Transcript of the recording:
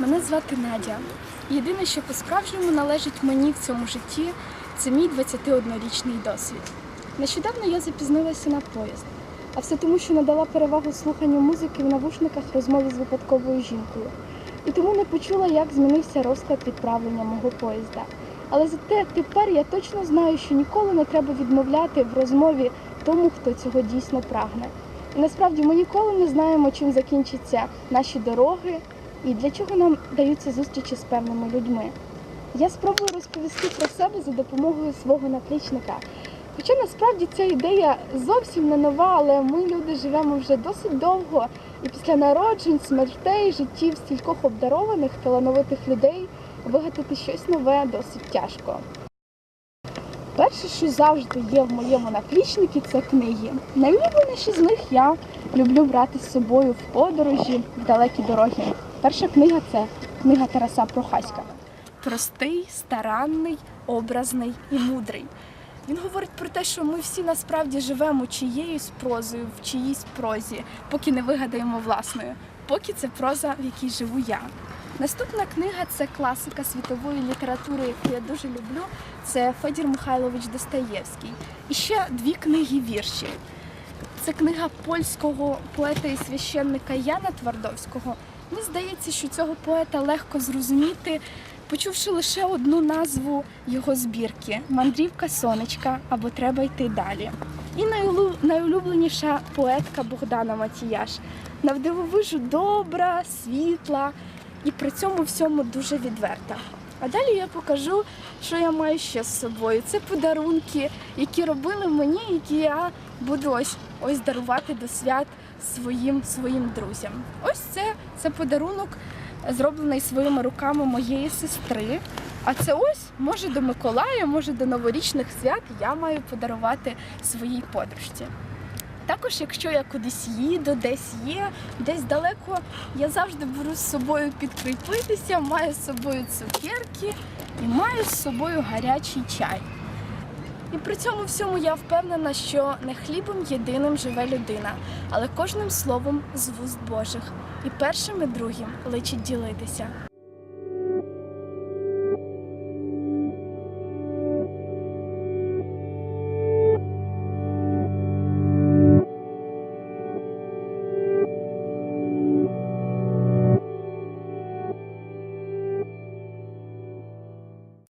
Надя. Єдине, що по-справжньому належить мені в цьому житті, це мій 21-річний досвід. Нещодавно я запізнилася на поїзд, а все тому, що надала перевагу слуханню музики в навушниках розмові з випадковою жінкою. І тому не почула, як змінився розклад відправлення мого поїзда. Але зате тепер я точно знаю, що ніколи не треба відмовляти в розмові тому, хто цього дійсно прагне. І насправді ми ніколи не знаємо, чим закінчаться наші дороги і для чого нам даються зустрічі з певними людьми. Я спробую розповісти про себе за допомогою свого наплічника. Хоча насправді ця ідея зовсім не нова, але ми люди живемо вже досить довго, і після народжень, смертей, життів стількох обдарованих, талановитих людей вигадати щось нове досить тяжко. Перше, що завжди є в моєму наплічнику, це книги. Найулюбленіші з них я люблю брати з собою в подорожі, в далекі дороги. Перша книга це книга Тараса Прохаська. Простий, старанний, образний і мудрий. Він говорить про те, що ми всі насправді живемо чиєюсь прозою, в чиїсь прозі, поки не вигадаємо власною, поки це проза, в якій живу я. Наступна книга це класика світової літератури, яку я дуже люблю. Це Федір Михайлович Достоєвський. І ще дві книги віршів. Це книга польського поета і священника Яна Твардовського. Мені здається, що цього поета легко зрозуміти, почувши лише одну назву його збірки Мандрівка сонечка або Треба йти далі. І найулю- найулюбленіша поетка Богдана Матіяш. Навдивовижу добра, світла і при цьому всьому дуже відверта. А далі я покажу, що я маю ще з собою. Це подарунки, які робили мені, які я буду ось ось дарувати до свят своїм своїм друзям. Ось це, це подарунок, зроблений своїми руками моєї сестри. А це ось може до Миколая, може до новорічних свят я маю подарувати своїй подружці. Також, якщо я кудись їду, десь є, десь далеко, я завжди беру з собою підкріпитися, маю з собою цукерки і маю з собою гарячий чай. І при цьому всьому я впевнена, що не хлібом єдиним живе людина, але кожним словом з вуст Божих. І першим і другим личить ділитися.